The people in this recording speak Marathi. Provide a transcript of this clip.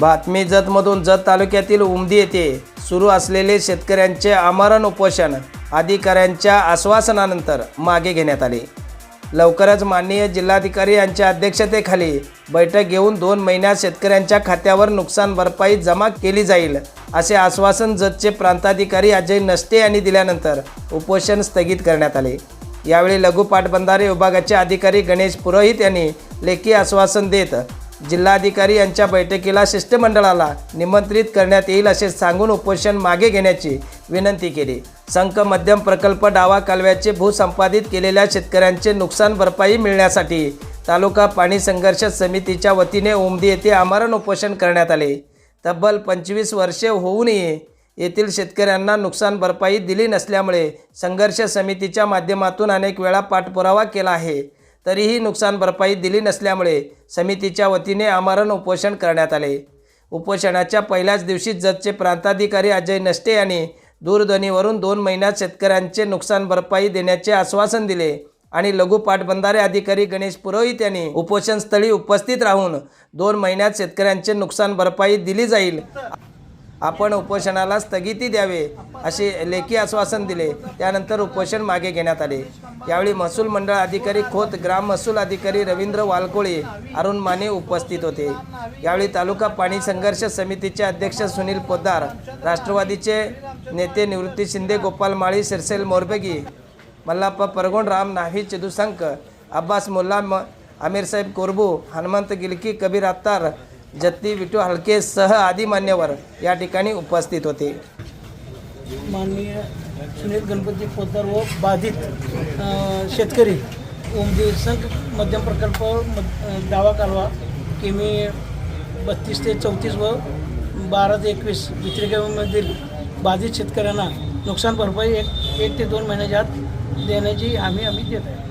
बातमी जतमधून जत तालुक्यातील उमदी येथे सुरू असलेले शेतकऱ्यांचे आमरण उपोषण अधिकाऱ्यांच्या आश्वासनानंतर मागे घेण्यात आले. लवकरच माननीय जिल्हाधिकारी यांच्या अध्यक्षतेखाली बैठक घेऊन दोन महिन्यात शेतकऱ्यांच्या खात्यावर नुकसान भरपाई जमा केली जाईल असे आश्वासन जतचे प्रांताधिकारी अजय नष्टे यांनी दिल्यानंतर उपोषण स्थगित करण्यात आले. यावेळी लघु पाटबंधारे विभागाचे अधिकारी गणेश पुरोहित यांनी लेखी आश्वासन देत जिल्हाधिकारी यांच्या बैठकीला शिष्टमंडळाला निमंत्रित करण्यात येईल असे सांगून उपोषण मागे घेण्याची विनंती केली. संक मध्यम प्रकल्प डावा कालव्याचे भूसंपादित केलेल्या शेतकऱ्यांचे नुकसान भरपाई मिळण्यासाठी तालुका पाणी संघर्ष समितीच्या वतीने उमदी येथे आमरण उपोषण करण्यात आले. तब्बल पंचवीस वर्षे होऊनही येथील शेतकऱ्यांना नुकसान भरपाई दिली नसल्यामुळे संघर्ष समितीच्या माध्यमातून अनेक वेळा पाठपुरावा केला आहे. तरीही नुकसान भरपाई दिली नसल्यामुळे समितीच्या वतीने आमरण उपोषण करण्यात आले. उपोषणाच्या पहिल्याच दिवशी जतचे प्रांताधिकारी अजय नष्टे यांनी दूरध्वनीवरून दोन महिन्यात शेतकऱ्यांचे नुकसान भरपाई देण्याचे आश्वासन दिले आणि लघु पाटबंधारे अधिकारी गणेश पुरोहित यांनी उपोषणस्थळी उपस्थित राहून दोन महिन्यात शेतकऱ्यांचे नुकसान भरपाई दिली जाईल. आपण उपोषणाला स्थगिती द्यावे असे लेखी आश्वासन दिले. त्यानंतर उपोषण मागे घेण्यात आले. यावेळी महसूल मंडळ अधिकारी खोत ग्राम महसूल अधिकारी रवींद्र वालकोळे अरुण माने उपस्थित होते. यावेळी तालुका पाणी संघर्ष समितीचे अध्यक्ष सुनील पोद्दार राष्ट्रवादीचे नेते निवृत्ती शिंदे गोपाल माळी सिरसेल मोरबेगी मल्लाप्पा परगोण राम नाही चिदुसंक अब्बास मुल्ला म आमीरसाहेब कोरबू हनुमंत गिलकी कबीर अत्तार जत्ती विटू हलके सह आदी मान्यवर या ठिकाणी उपस्थित होते. माननीय सुनील गणपती पोतदार व बाधित शेतकरी. ओमदी संघ मध्यम प्रकल्प दावा डावा कालवा किमी बत्तीस ते चौतीस व बारा ते एकवीस. वितरिकेमधील बाधित शेतकऱ्यांना नुकसान भरपाई एक एक ते दोन महिन्याच्या आत देण्याची हमी आम्ही देत आहे.